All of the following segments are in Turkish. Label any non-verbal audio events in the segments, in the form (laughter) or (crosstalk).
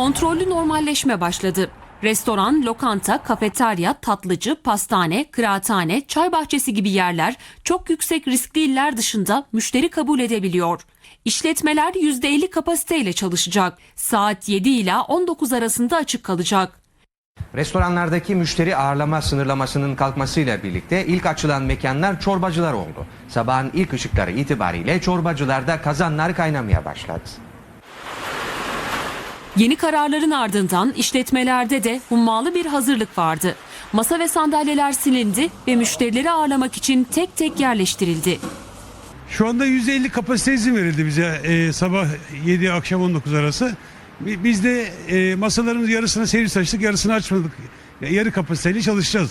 Kontrollü normalleşme başladı. Restoran, lokanta, kafeterya, tatlıcı, pastane, kıraathane, çay bahçesi gibi yerler çok yüksek riskli iller dışında müşteri kabul edebiliyor. İşletmeler %50 kapasiteyle çalışacak. Saat 7 ila 19 arasında açık kalacak. Restoranlardaki müşteri ağırlama sınırlamasının kalkmasıyla birlikte ilk açılan mekanlar çorbacılar oldu. Sabahın ilk ışıkları itibariyle çorbacılarda kazanlar kaynamaya başladı. Yeni kararların ardından işletmelerde de hummalı bir hazırlık vardı. Masa ve sandalyeler silindi ve müşterileri ağırlamak için tek tek yerleştirildi. Şu anda %50 kapasite izin verildi bize e, sabah 7 akşam 19 arası. Bi- Biz de e, masalarımız yarısını servis açtık yarısını açmadık. Ya, Yarı kapasiteyle çalışacağız.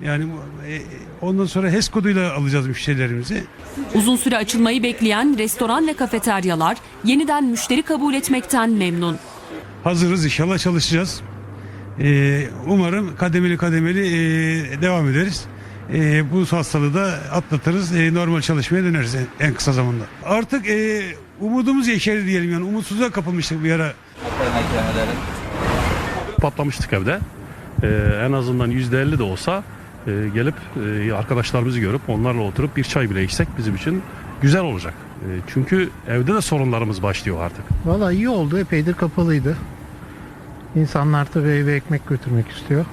Yani e, ondan sonra HES koduyla alacağız müşterilerimizi. Uzun süre açılmayı bekleyen restoran ve kafeteryalar yeniden müşteri kabul etmekten memnun. Hazırız inşallah çalışacağız. E, umarım kademeli kademeli e, devam ederiz. E, bu hastalığı da atlatırız. E, normal çalışmaya döneriz en, en kısa zamanda. Artık e, umudumuz yeşerdi diyelim yani umutsuzluğa kapılmıştık bir ara. patlamıştık evde. Ee, en azından %50 de olsa e, gelip e, arkadaşlarımızı görüp onlarla oturup bir çay bile içsek bizim için güzel olacak. E, çünkü evde de sorunlarımız başlıyor artık. Valla iyi oldu. Epeydir kapalıydı. İnsanlar tabii eve ekmek götürmek istiyor.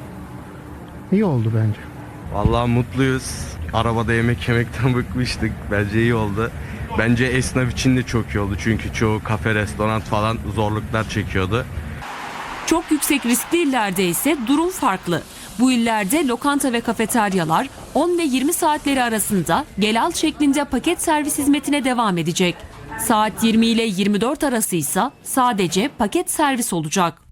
İyi oldu bence. Vallahi mutluyuz. Arabada yemek yemekten (laughs) bıkmıştık. Bence iyi oldu. Bence esnaf için de çok iyi oldu. Çünkü çoğu kafe, restoran falan zorluklar çekiyordu. Çok yüksek riskli illerde ise durum farklı. Bu illerde lokanta ve kafeteryalar 10 ve 20 saatleri arasında gel al şeklinde paket servis hizmetine devam edecek. Saat 20 ile 24 arası ise sadece paket servis olacak.